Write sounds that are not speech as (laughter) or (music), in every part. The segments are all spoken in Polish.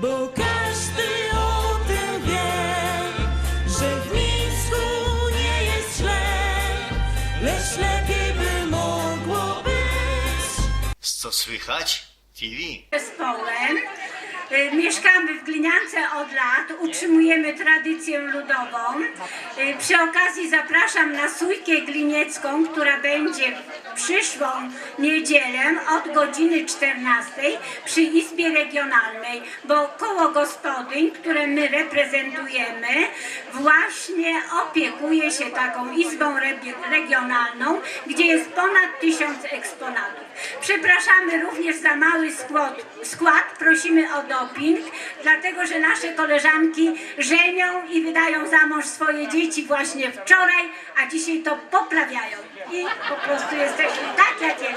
bo każdy o tym wie, że w Mińsku nie jest źle, lecz lepiej by mogło być. Co słychać? TV. Zespołem. Y, mieszkamy w Gliniance od lat, utrzymujemy tradycję ludową. Y, przy okazji zapraszam na sójkę gliniecką, która będzie przyszłą niedzielę od godziny 14 przy Izbie Regionalnej, bo koło gospodyń, które my reprezentujemy, właśnie opiekuje się taką Izbą Regionalną, gdzie jest ponad tysiąc eksponatów. Przepraszamy również za mały skład, skład prosimy o doping, dlatego że nasze koleżanki żenią i wydają za mąż swoje dzieci właśnie wczoraj, a dzisiaj to poprawiają. I po prostu jesteśmy Да, отец?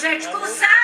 gente, com.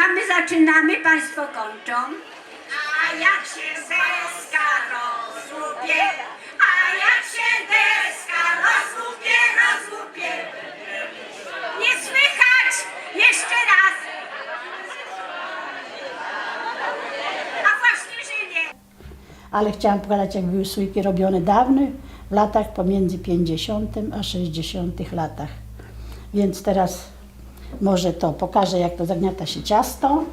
My zaczynamy, Państwo kończą. A jak się deska rozłupie, a jak się deska rozłupie, rozłupie. Nie słychać! Jeszcze raz! A właśnie, że nie. ale chciałam pokazać, jak były sójki robione dawno, w latach pomiędzy 50 a 60 latach. Więc teraz może to pokażę, jak to zagniata się ciasto.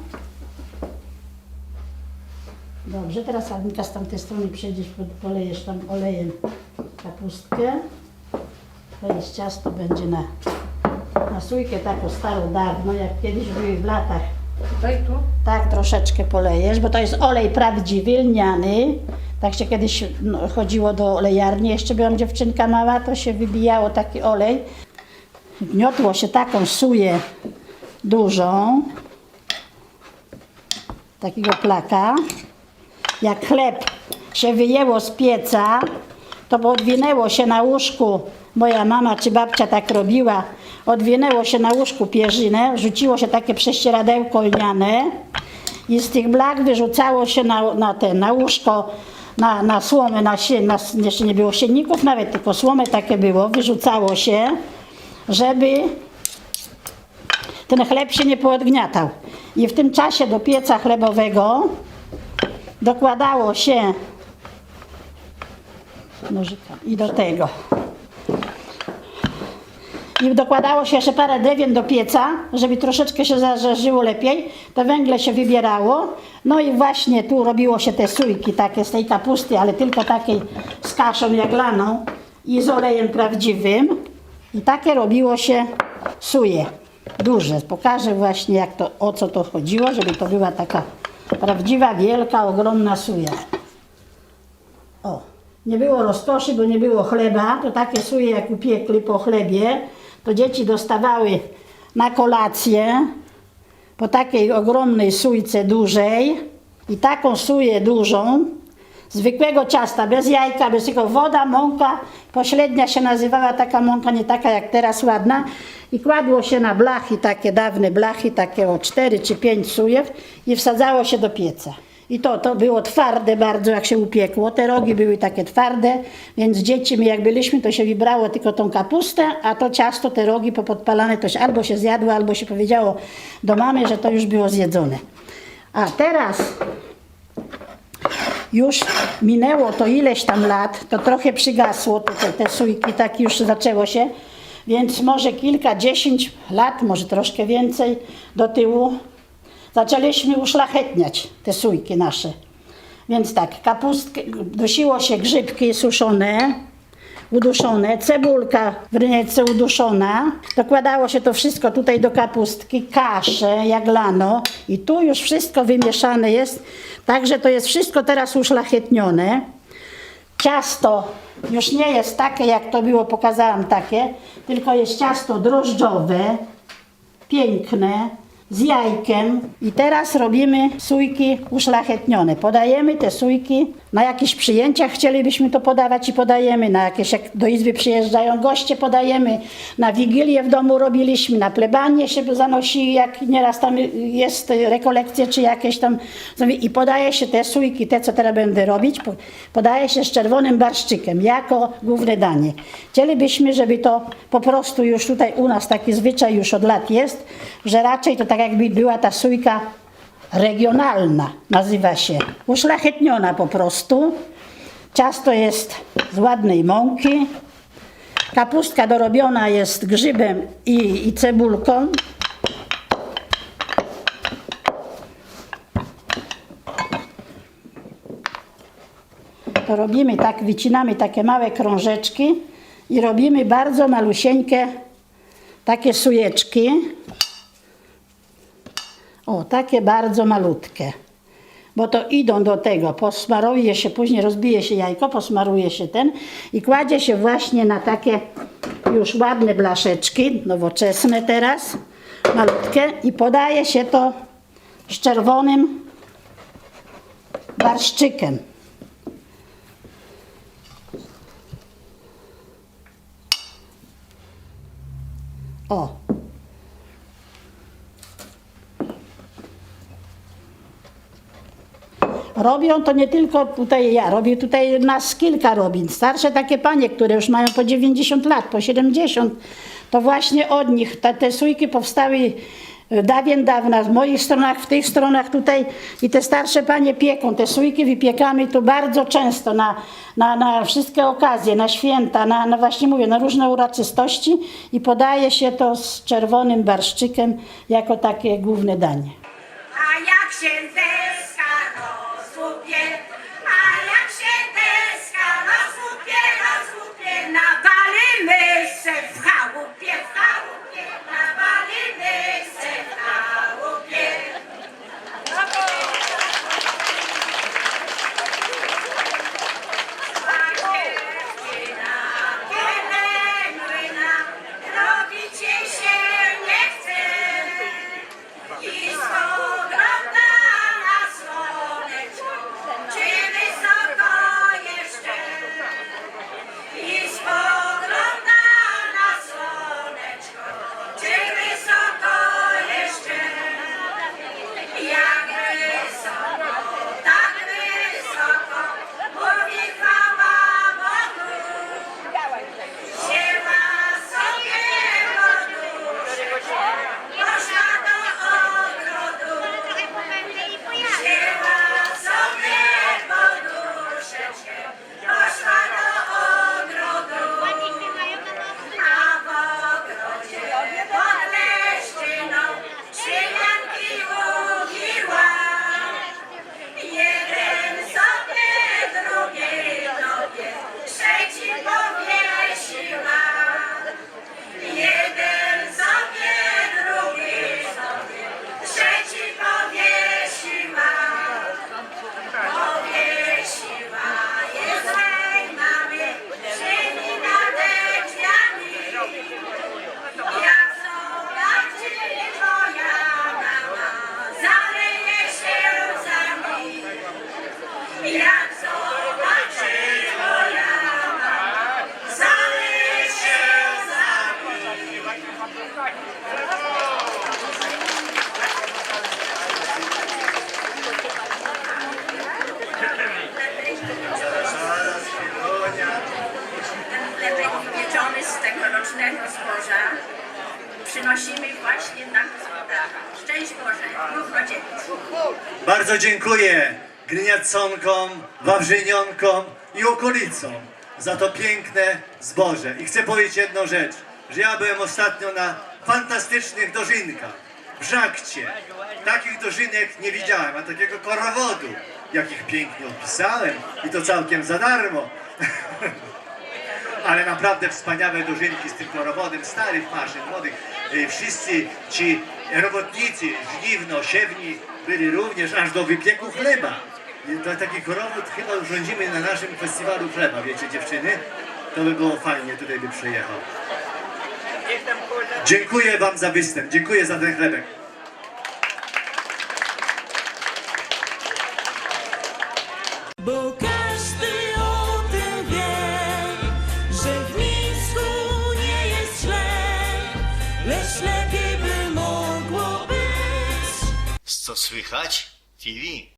Dobrze, teraz Alinka z tamtej strony przejdziesz, polejesz tam olejem kapustkę. To jest ciasto, będzie na, na sójkę taką starą dawno, jak kiedyś były w latach Tutaj, tu? tak, troszeczkę polejesz, bo to jest olej prawdziwy, lniany. Tak się kiedyś no, chodziło do olejarni, jeszcze byłam dziewczynka mała, to się wybijało taki olej. Gniotło się taką suję dużą, takiego plaka. Jak chleb się wyjęło z pieca, to odwinęło się na łóżku, moja mama czy babcia tak robiła, odwinęło się na łóżku pierzynę, rzuciło się takie prześcieradełko lniane i z tych blach wyrzucało się na, na ten, na łóżko, na, na słomę, na, na, jeszcze nie było sienników nawet, tylko słomy takie było, wyrzucało się, żeby ten chleb się nie poodgniatał. I w tym czasie do pieca chlebowego dokładało się nożyka i do tego. I dokładało się jeszcze parę drewien do pieca, żeby troszeczkę się zażarzyło lepiej. To węgle się wybierało. No i właśnie tu robiło się te sójki takie z tej kapusty, ale tylko takiej z kaszą jaglaną i z olejem prawdziwym. I takie robiło się suje. Duże. Pokażę właśnie jak to, o co to chodziło, żeby to była taka prawdziwa, wielka, ogromna suja. O, nie było rozkoszy, bo nie było chleba, to takie suje jak upiekli po chlebie, to dzieci dostawały na kolację po takiej ogromnej sujce dużej i taką suję dużą, zwykłego ciasta, bez jajka, bez tylko woda, mąka, pośrednia się nazywała taka mąka, nie taka jak teraz ładna i kładło się na blachy, takie dawne blachy, takie o 4 czy 5 sujew i wsadzało się do pieca. I to, to było twarde bardzo, jak się upiekło. Te rogi były takie twarde, więc dzieci, my jak byliśmy, to się wybrało tylko tą kapustę, a to ciasto, te rogi popodpalane, to się albo się zjadło, albo się powiedziało do mamy, że to już było zjedzone. A teraz już minęło to ileś tam lat, to trochę przygasło, to te, sójki, tak już zaczęło się, więc może kilkadziesiąt lat, może troszkę więcej do tyłu, zaczęliśmy uszlachetniać te sójki nasze. Więc tak, kapustkę, dusiło się grzybki suszone, uduszone, cebulka w ryneczce uduszona. Dokładało się to wszystko tutaj do kapustki, kaszę, jaglano i tu już wszystko wymieszane jest, także to jest wszystko teraz uszlachetnione. Ciasto już nie jest takie, jak to było, pokazałam takie, tylko jest ciasto drożdżowe, piękne, z jajkiem. I teraz robimy sójki uszlachetnione. Podajemy te sójki na jakichś przyjęciach chcielibyśmy to podawać i podajemy, na jakieś jak do izby przyjeżdżają goście podajemy, na wigilię w domu robiliśmy, na plebanie się zanosi, jak nieraz tam jest rekolekcje czy jakieś tam. I podaje się te sójki, te co teraz będę robić, po- podaje się z czerwonym barszczykiem jako główne danie. Chcielibyśmy, żeby to po prostu już tutaj u nas taki zwyczaj już od lat jest, że raczej to tak jakby była ta sójka regionalna, nazywa się, uszlachetniona po prostu. Ciasto jest z ładnej mąki. Kapustka dorobiona jest grzybem i, i cebulką. To robimy tak, wycinamy takie małe krążeczki i robimy bardzo malusieńkie takie sujeczki. O, takie bardzo malutkie. Bo to idą do tego, posmaruje się, później rozbije się jajko, posmaruje się ten i kładzie się właśnie na takie już ładne blaszeczki, nowoczesne teraz, malutkie i podaje się to z czerwonym barszczykiem. O, Robią to nie tylko tutaj ja, robię tutaj nas kilka robin. Starsze takie panie, które już mają po 90 lat, po 70, to właśnie od nich te, te sójki powstały e, dawien dawna, w moich stronach, w tych stronach tutaj i te starsze panie pieką, te sójki wypiekamy tu bardzo często na, na, na wszystkie okazje, na święta, na, na właśnie mówię, na różne uroczystości i podaje się to z czerwonym barszczykiem jako takie główne danie. A jak się deska dziękuję Gryniaconkom, Wawrzynionkom i okolicom za to piękne zboże. I chcę powiedzieć jedną rzecz, że ja byłem ostatnio na fantastycznych dożynkach w Żakcie. Takich dożynek nie widziałem, a takiego korowodu, jakich pięknie opisałem i to całkiem za darmo. (laughs) Ale naprawdę wspaniałe dożynki z tym korowodem, starych maszyn, młodych. Y, Wszyscy ci robotnicy, żniwno, siewni byli również aż do wypieku chleba. I to taki korowód chyba urządzimy na naszym festiwalu chleba, wiecie dziewczyny? To by było fajnie, tutaj by przyjechał. Dziękuję wam za występ, dziękuję za ten chlebek. Lepiej by